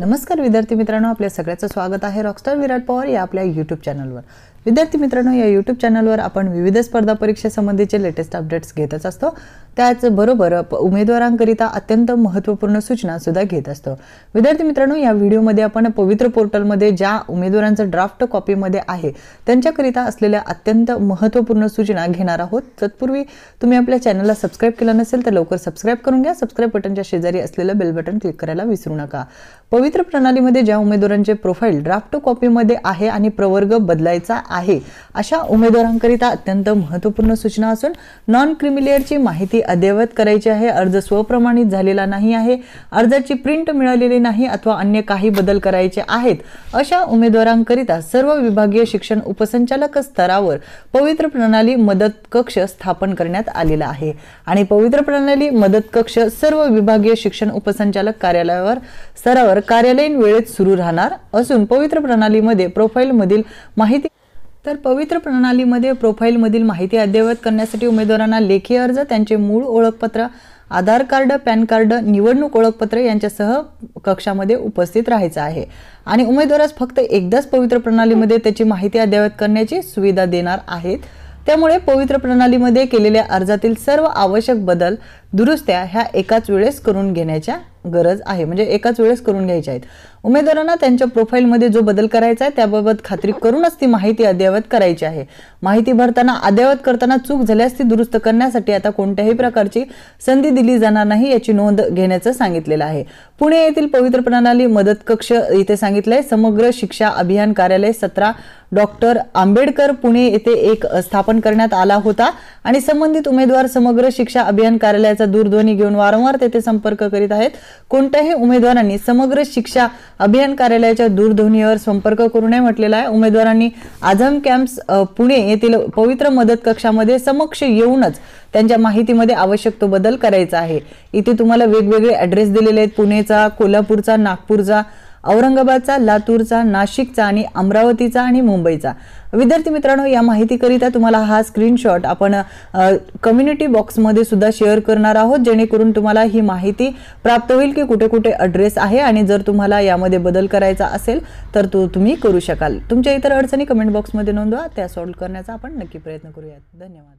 नमस्कार विद्यार्थी मित्रांनो आपल्या सगळ्याचं स्वागत आहे. रॉकस्टार विराट पवार या आपल्या यूट्यूब चॅनलवर विद्यार्थी मित्रांनो या यूट्यूब चॅनलवर आपण विविध स्पर्धा परीक्षेसंबंधीचे लेटेस्ट अपडेट्स घेतच असतो. त्याचबरोबर प- उमेदवारांकरिता अत्यंत महत्त्वपूर्ण सूचना सुद्धा घेत असतो. विद्यार्थी मित्रांनो या व्हिडिओमध्ये आपण पवित्र पोर्टलमध्ये ज्या उमेदवारांचं ड्राफ्ट कॉपीमध्ये आहे त्यांच्याकरिता असलेल्या अत्यंत महत्त्वपूर्ण सूचना घेणार आहोत. तत्पूर्वी तुम्ही आपल्या चॅनलला सबस्क्राईब केलं नसेल तर लवकर सबस्क्राईब करून घ्या. सबस्क्राईब बटनच्या शेजारी असलेलं बेल बटन क्लिक करायला विसरू नका. पवित्र प्रणालीमध्ये ज्या उमेदवारांचे प्रोफाईल ड्राफ्ट कॉपीमध्ये आहे आणि प्रवर्ग बदलायचा आहे. अशा उमेदवारांकरिता अत्यंत महत्त्वपूर्ण सूचना असून नॉन क्रिमिलेअरची माहिती अद्ययावत करायची आहे. अर्ज स्वप्रमाणित झालेला नाही आहे. अर्जाची प्रिंट मिळालेली नाही अथवा अन्य काही बदल करायचे आहेत. अशा उमेदवारांकरिता सर्व विभागीय शिक्षण उपसंचालक स्तरावर पवित्र प्रणाली मदत कक्ष स्थापन करण्यात आलेला आहे. आणि पवित्र प्रणाली मदत कक्ष सर्व विभागीय शिक्षण उपसंचालक कार्यालयावर स्तरावर कार्यालयीन वेळेत सुरू राहणार असून पवित्र प्रणालीमध्ये प्रोफाईलमधील माहिती तर पवित्र प्रणालीमध्ये प्रोफाईलमधील माहिती अद्ययावत करण्यासाठी उमेदवारांना लेखी अर्ज त्यांचे मूळ ओळखपत्र आधार कार्ड पॅन कार्ड निवडणूक ओळखपत्र यांच्यासह कक्षामध्ये उपस्थित राहायचं आहे. आणि उमेदवारास फक्त एकदाच पवित्र प्रणालीमध्ये त्याची माहिती अद्ययावत करण्याची सुविधा देणार आहेत. त्यामुळे पवित्र प्रणालीमध्ये केलेल्या अर्जातील सर्व आवश्यक बदल दुरुस्त्या ह्या एकाच वेळेस करून घेण्याच्या गरज आहे. म्हणजे एकाच वेळेस करून घ्यायच्या आहेत. उमेदवारांना त्यांच्या प्रोफाईलमध्ये जो बदल करायचा आहे त्याबाबत खात्री करूनच ती माहिती अद्ययावत करायची आहे. माहिती भरताना अद्ययावत करताना चूक झाल्यास ती दुरुस्त करण्यासाठी आता कोणत्याही प्रकारची संधी दिली जाणार नाही याची नोंद घेण्याचं सांगितलेलं आहे. पुणे येथील पवित्र प्रणाली मदत कक्ष इथे सांगितलंय. समग्र शिक्षा अभियान कार्यालय सतरा डॉक्टर आंबेडकर पुणे येथे एक स्थापन करण्यात आला होता. आणि संबंधित उमेदवार समग्र शिक्षा अभियान कार्यालयाचा दूरध्वनी घेऊन वारंवार तेथे संपर्क करीत आहेत. कोणत्याही उमेदवारांनी समग्र शिक्षा अभियान कार्यालयाच्या दूरध्वनीवर संपर्क करू नये म्हटलेला आहे. उमेदवारांनी आझम कॅम्प्स पुणे येथील पवित्र मदत कक्षामध्ये समक्ष येऊनच त्यांच्या माहितीमध्ये आवश्यक तो बदल करायचा आहे. इथे तुम्हाला वेगवेगळे ॲड्रेस दिलेले आहेत. पुणेचा कोल्हापूरचा नागपूरचा औरंगाबादचा लातूरचा नाशिकचा आणि अमरावतीचा आणि मुंबईचा. विद्यार्थी मित्रांनो या माहितीकरिता तुम्हाला हा स्क्रीनशॉट आपण कम्युनिटी बॉक्समध्ये सुद्धा शेअर करणार आहोत जेणेकरून तुम्हाला ही माहिती प्राप्त होईल की कुठे कुठे अड्रेस आहे आणि जर तुम्हाला यामध्ये बदल करायचा असेल तर तो तुम्ही करू शकाल. तुमच्या इतर अडचणी कमेंट बॉक्समध्ये नोंदवा त्या सॉल्व्ह करण्याचा आपण नक्की प्रयत्न करूयात. धन्यवाद.